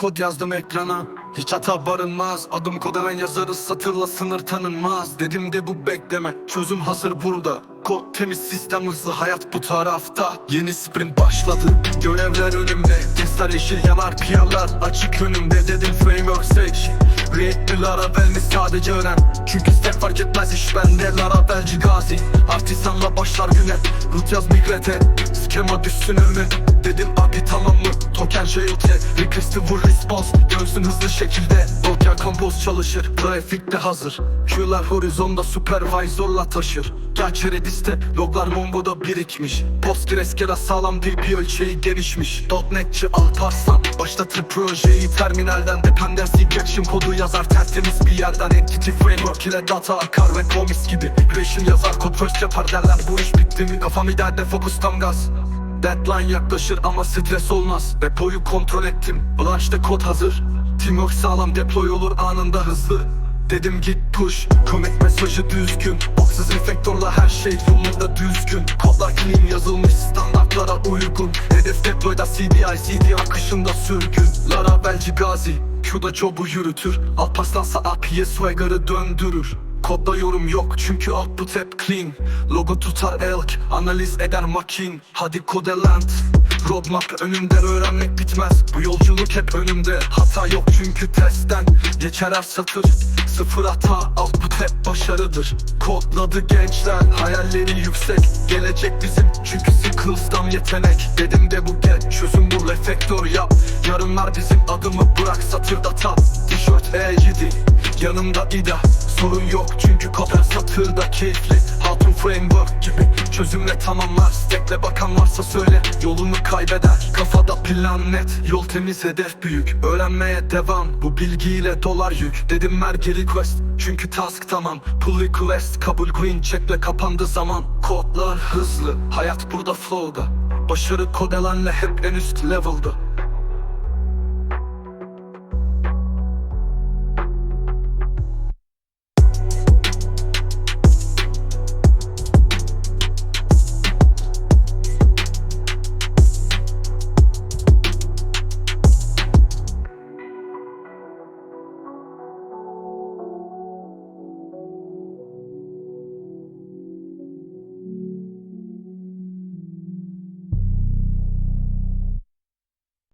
Kod yazdım ekrana. Hiç hata barınmaz Adım kodelen yazarız. Satırla sınır tanınmaz. Dedim de bu bekleme çözüm hazır burada. Kod temiz sistem hızlı hayat bu tarafta. Yeni sprint başladı görevler önümde. Testler yeşil yanar piyalar açık önümde. Dedim framework seç Reaktör Laravel'mi sadece öğren? Çünkü step fark etmez iş bende. Laravelci gazi Artisanla başlar güne. Root yaz migrete Skema düşsün önüme Dedim abi tamam mı? Token jail'te Request'i vur response Dönsün hızlı şekilde. Docker Compose çalışır Grafik de hazır. Q'lar horizonda supervisor'la taşır. Gerçi Redis'te loglar Mongo'da birikmiş. PostgreSQL'a sağlam değil bir ölçeği gelişmiş .NET'çi Alparslan Başlatır projeyi. Terminalden Dependency injection kodu yazar. Tertemiz bir yerden Entity framework ile data akar ve komis gibi. Creation yazar kod first yapar derler. Bu iş bitti mi? Kafam ileride fokus tam gaz Deadline yaklaşır ama stres olmaz. Depoyu kontrol ettim. Blanch'te kod hazır. Teamwork sağlam deploy olur anında hızlı. Dedim git push. Commit mesajı düzgün. Boxsız reflektörle her şey yolunda düzgün. Kodlar clean yazılmış standartlara uygun. Hedef deployda CDI CD akışında sürgün. Laravelci gazi Q'da job'u yürütür. Alparslansa API'ye swagger'ı döndürür Kodda yorum yok çünkü output hep clean. Logo tutar elk, analiz eder makin. Hadi kodelant Roadmap önümde öğrenmek bitmez. Bu yolculuk hep önümde. Hata yok çünkü testten. Geçer her satır. Sıfır hata output hep başarıdır. Kodladı gençler Hayalleri yüksek. Gelecek bizim çünkü skills'tan yetenek. Dedim de bu gel çözüm bu reflektör yap. Yarınlar bizim adımı bırak satırda tap. Tişört E7 Yanımda ida Sorun yok çünkü kopya satırda keyifli. Hatun framework gibi Çözümle tamamlar. Stekle bakan varsa söyle Yolunu kaybeder. Kafada plan net Yol temiz hedef büyük. Öğrenmeye devam Bu bilgiyle dolar yük. Dedim merge request Çünkü task tamam. Pull request Kabul green checkle kapandı zaman. Kodlar hızlı Hayat burada flow'da. Başarı kodelenle hep en üst level'da